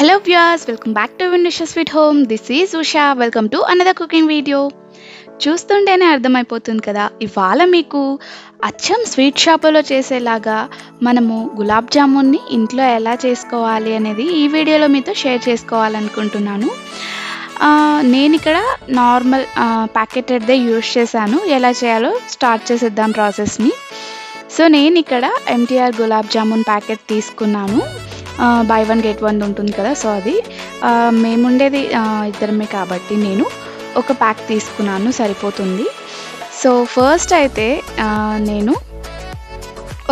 Hello viewers welcome back to విండిష sweet home this is Usha welcome to another cooking video చూస్తుంటేనే అర్థమైపోతుంది కదా ఇవాళ మీకు అచ్చం స్వీట్ షాపులో చేసేలాగా మనము గులాబ్ జామున్ని ఇంట్లో ఎలా చేసుకోవాలి అనేది ఈ వీడియోలో మీతో షేర్ చేసుకోవాలనుకుంటున్నాను. నేను ఇక్కడ నార్మల్ ప్యాకెటెడ్దే యూస్ చేశాను. ఎలా చేయాలో స్టార్ట్ చేసేద్దాం ప్రాసెస్ని. సో నేను ఇక్కడ ఎంటీఆర్ గులాబ్ జామున్ ప్యాకెట్ తీసుకున్నాను. బై వన్ గెట్ వన్ ఉంటుంది కదా సో అది. మేముండేది ఇద్దరమే కాబట్టి నేను ఒక ప్యాక్ తీసుకున్నాను సరిపోతుంది. సో ఫస్ట్ అయితే నేను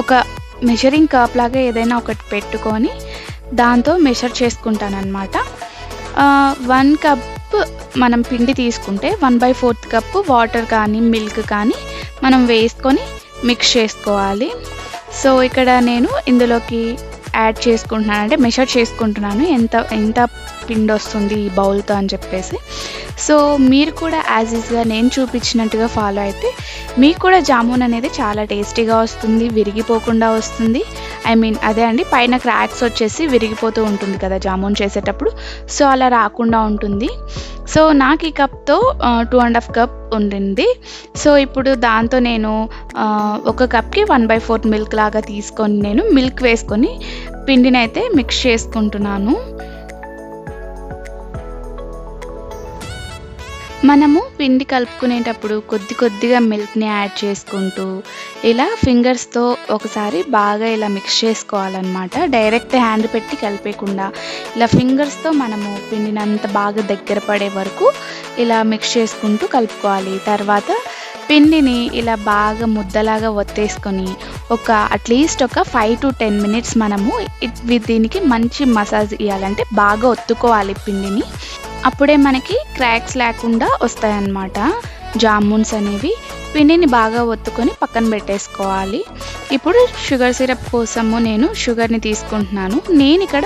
ఒక మెషరింగ్ కప్ లాగా ఏదైనా ఒకటి పెట్టుకొని దాంతో మెషర్ చేసుకుంటానమాట వన్ కప్ మనం పిండి తీసుకుంటే one by fourth cup water కానీ మిల్క్ కానీ మనం వేసుకొని మిక్స్ చేసుకోవాలి. సో ఇక్కడ నేను ఇందులోకి యాడ్ చేసుకుంటున్నాను అంటే మెషర్ చేసుకుంటున్నాను. ఎంత ఎంత పిండి వస్తుంది ఈ బౌల్తో అని చెప్పేసి. సో మీరు కూడా యాజ్ ఈజ్గా నేను చూపించినట్టుగా ఫాలో అయితే మీకు కూడా జామున్ అనేది చాలా టేస్టీగా వస్తుంది విరిగిపోకుండా వస్తుంది. ఐ మీన్ అదే అండి పైన క్రాక్స్ వచ్చేసి విరిగిపోతూ ఉంటుంది కదా జామున్ చేసేటప్పుడు. సో అలా రాకుండా ఉంటుంది. సో నాకు ఈ కప్తో టూ అండ్ హాఫ్ కప్ ఉండింది. సో ఇప్పుడు దాంతో నేను ఒక కప్కి వన్ బై ఫోర్త్ మిల్క్ లాగా తీసుకొని నేను మిల్క్ వేసుకొని పిండిని అయితే మిక్స్ చేసుకుంటున్నాను. మనము పిండి కలుపుకునేటప్పుడు కొద్ది కొద్దిగా మిల్క్ని యాడ్ చేసుకుంటూ ఇలా ఫింగర్స్తో ఒకసారి బాగా ఇలా మిక్స్ చేసుకోవాలన్నమాట. డైరెక్ట్ హ్యాండ్ పెట్టి కలిపేయకుండా ఇలా ఫింగర్స్తో మనము పిండిని అంత బాగా దగ్గర పడే వరకు ఇలా మిక్స్ చేసుకుంటూ కలుపుకోవాలి. తర్వాత పిండిని ఇలా బాగా ముద్దలాగా ఒత్తేసుకొని ఒక అట్లీస్ట్ ఒక ఫైవ్ టు టెన్ మినిట్స్ మనము దీనికి మంచి మసాజ్ ఇవ్వాలంటే బాగా ఒత్తుకోవాలి పిండిని. అప్పుడే మనకి క్రాక్స్ లేకుండా వస్తాయన్నమాట. జామున్స్ అనేవి పిండిని బాగా ఒత్తుకొని పక్కన పెట్టేసుకోవాలి. ఇప్పుడు షుగర్ సిరప్ కోసము నేను షుగర్ని తీసుకుంటున్నాను. నేను ఇక్కడ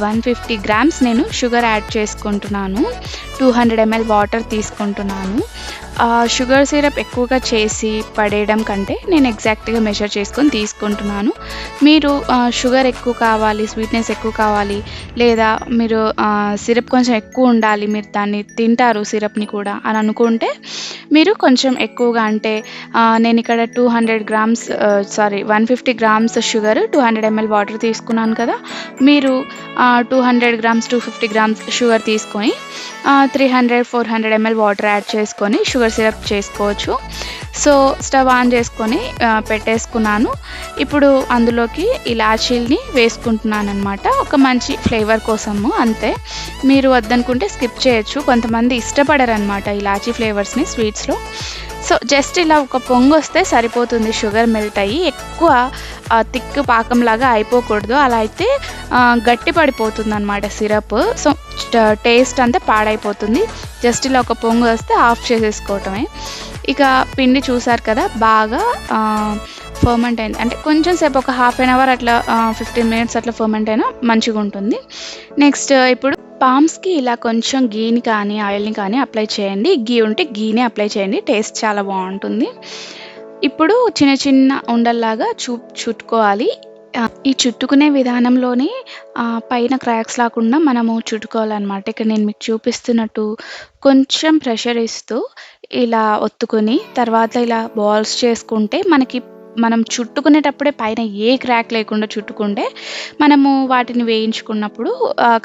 వన్ ఫిఫ్టీ గ్రామ్స్ నేను షుగర్ యాడ్ చేసుకుంటున్నాను. టూ హండ్రెడ్ ఎంఎల్ వాటర్ తీసుకుంటున్నాను. షుగర్ సిరప్ ఎక్కువగా చేసి పడేయడం కంటే నేను ఎగ్జాక్ట్గా మెజర్ చేసుకొని తీసుకుంటున్నాను. మీరు షుగర్ ఎక్కువ కావాలి స్వీట్నెస్ ఎక్కువ కావాలి లేదా మీరు సిరప్ కొంచెం ఎక్కువ ఉండాలి మీరు దాన్ని తింటారు సిరప్ని కూడా అని అనుకుంటే మీరు కొంచెం ఎక్కువగా అంటే నేను ఇక్కడ two hundred grams sorry one fifty grams sugar two hundred ML water తీసుకున్నాను కదా మీరు two hundred grams two fifty grams sugar తీసుకొని three hundred four hundred ML water add చేసుకొని షుగర్ సిరప్ చేసుకోవచ్చు. సో స్టవ్ ఆన్ చేసుకొని పెట్టేసుకున్నాను. ఇప్పుడు అందులోకి ఇలాచీల్ని వేసుకుంటున్నాను అనమాట ఒక మంచి ఫ్లేవర్ కోసము అంతే. మీరు వద్దనుకుంటే స్కిప్ చేయొచ్చు. కొంతమంది ఇష్టపడరు అనమాట ఇలాచీ ఫ్లేవర్స్ని స్వీట్స్లో. సో జస్ట్ ఇలా ఒక పొంగు వస్తే సరిపోతుంది. షుగర్ మెల్ట్ అయ్యి ఎక్కువ తిక్కు పాకంలాగా అయిపోకూడదు. అలా అయితే గట్టి పడిపోతుంది అనమాట సిరప్. సో టేస్ట్ అంతా పాడైపోతుంది. జస్ట్ ఇలా ఒక పొంగు వస్తే ఆఫ్ చేసేసుకోవటమే. ఇక పిండి చూసారు కదా బాగా ఫర్మెంట్ అయింది. అంటే కొంచెం సేపు ఒక హాఫ్ అన్ అవర్ అట్లా ఫిఫ్టీన్ మినిట్స్ అట్లా ఫర్మెంట్ అయినా మంచిగా ఉంటుంది. నెక్స్ట్ ఇప్పుడు పామ్స్కి ఇలా కొంచెం గీని కానీ ఆయిల్ని కానీ అప్లై చేయండి. గీ ఉంటే గీనే అప్లై చేయండి. టేస్ట్ చాలా బాగుంటుంది. ఇప్పుడు చిన్న చిన్న ఉండల్లాగా చూ చుట్టుకోవాలి. ఈ చుట్టుకునే విధానంలోనే పైన క్రాక్స్ లేకుండా మనము చుట్టుకోవాలన్నమాట. ఇక్కడ నేను మీకు చూపిస్తున్నట్టు కొంచెం ప్రెషర్ ఇస్తూ ఇలా ఒత్తుకొని తర్వాత ఇలా బాల్స్ చేసుకుంటే మనకి మనం చుట్టుకునేటప్పుడే పైన ఏ క్రాక్ లేకుండా చుట్టుకుంటే మనము వాటిని వేయించుకున్నప్పుడు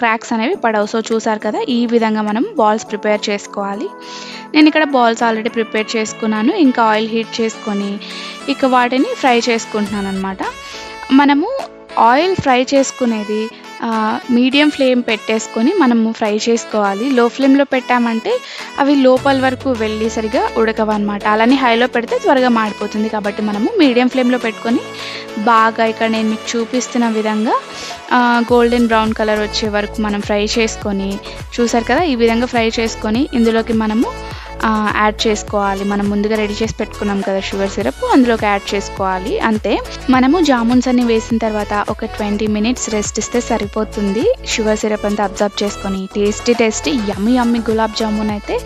క్రాక్స్ అనేవి పడవు. సో చూసారు కదా ఈ విధంగా మనం బాల్స్ ప్రిపేర్ చేసుకోవాలి. నేను ఇక్కడ బాల్స్ ఆల్రెడీ ప్రిపేర్ చేసుకున్నాను. ఇంకా ఆయిల్ హీట్ చేసుకొని ఇక వాటిని ఫ్రై చేసుకుంటున్నాను అనమాట మనము ఆయిల్ ఫ్రై చేసుకునేది మీడియం ఫ్లేమ్ పెట్టేసుకొని మనము ఫ్రై చేసుకోవాలి. లో ఫ్లేమ్లో పెట్టామంటే అవి లోపల వరకు వెళ్ళి సరిగా ఉడకవన్నమాట. అలానే హైలో పెడితే త్వరగా మాడిపోతుంది కాబట్టి మనము మీడియం ఫ్లేమ్లో పెట్టుకొని బాగా ఇక్కడ నేను మీకు చూపిస్తున్న విధంగా గోల్డెన్ బ్రౌన్ కలర్ వచ్చే వరకు మనం ఫ్రై చేసుకొని చూసారు కదా? ఈ విధంగా ఫ్రై చేసుకొని ఇందులోకి మనము యాడ్ చేసుకోవాలి. మనం ముందుగా రెడీ చేసి పెట్టుకున్నాం కదా షుగర్ సిరప్ అందులోకి యాడ్ చేసుకోవాలి. అంతే. మనము జామున్స్ అన్ని వేసిన తర్వాత ఒక ట్వంటీ మినిట్స్ రెస్ట్ ఇస్తే సరిపోతుంది. షుగర్ సిరప్ అంతా అబ్జర్వ్ చేసుకొని tasty tasty yummy yummy gulab jamun అయితే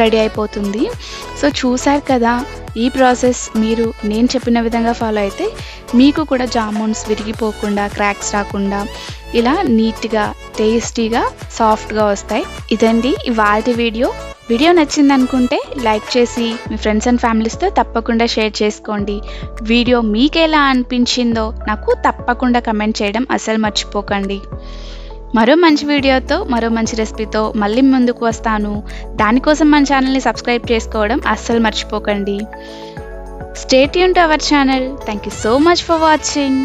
రెడీ అయిపోతుంది. సో చూసారు కదా ఈ ప్రాసెస్ మీరు నేను చెప్పిన విధంగా ఫాలో అయితే మీకు కూడా జామున్స్ విరిగిపోకుండా క్రాక్స్ రాకుండా ఇలా నీట్గా టేస్టీగా సాఫ్ట్గా వస్తాయి. ఇదండి ఇవాళ వీడియో వీడియో నచ్చింది అనుకుంటే లైక్ చేసి మీ ఫ్రెండ్స్ అండ్ ఫ్యామిలీస్తో తప్పకుండా షేర్ చేసుకోండి. వీడియో మీకు ఎలా అనిపించిందో నాకు తప్పకుండా కమెంట్ చేయడం అసలు మర్చిపోకండి. మరో మంచి వీడియోతో మరో మంచి రెసిపీతో మళ్ళీ ముందుకు వస్తాను. దానికోసం మన ఛానల్ని సబ్స్క్రైబ్ చేసుకోవడం అస్సలు మర్చిపోకండి. Stay Yoon to our channel thank you so much for watching